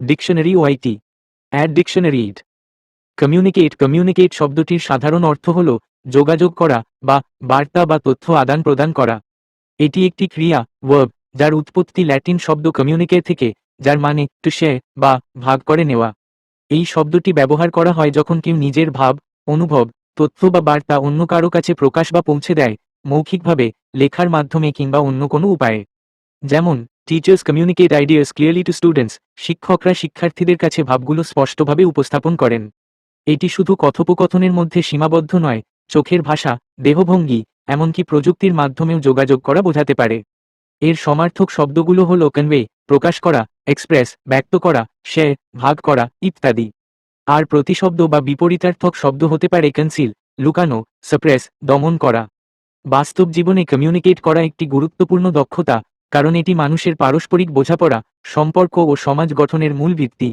Dictionary ওয়াইটি অ্যাড dictionary ইড কমিউনিকেট কমিউনিকেট শব্দটির সাধারণ অর্থ হল যোগাযোগ করা বা বার্তা বা তথ্য আদান প্রদান করা। এটি একটি ক্রিয়া ওয়ার্ব যার উৎপত্তি ল্যাটিন শব্দ কমিউনিকে থেকে, যার মানে টু শে বা ভাগ করে নেওয়া। এই শব্দটি ব্যবহার করা হয় যখন কেউ নিজের ভাব, অনুভব, তথ্য বা বার্তা অন্য কারও কাছে প্রকাশ বা পৌঁছে দেয়, মৌখিকভাবে, লেখার মাধ্যমে কিংবা অন্য কোনো উপায়ে। যেমন teachers communicate ideas clearly to students শিক্ষকরা শিক্ষার্থীদের কাছে ভাবগুলো স্পষ্টভাবে উপস্থাপন করেন। এটি শুধু কথোপকথনের মধ্যে সীমাবদ্ধ নয়, চোখের ভাষা, দেহভঙ্গি, এমনকি প্রযুক্তির মাধ্যমেও যোগাযোগ করা বোঝাতে পারে। এর সমার্থক শব্দগুলো হল কনভে প্রকাশ করা এক্সপ্রেস ব্যক্ত করা শেয়ার ভাগ করা, ইত্যাদি। আর প্রতিশব্দ বা বিপরীতার্থক শব্দ হতে পারে কনসিল লুকানো সাপ্রেস দমন করা। বাস্তব জীবনে কমিউনিকেট করা একটি গুরুত্বপূর্ণ দক্ষতা কারণ এটি মানুষের পারস্পরিক বোঝাপড়া সম্পর্ক ও সমাজ গঠনের মূল ভিত্তি।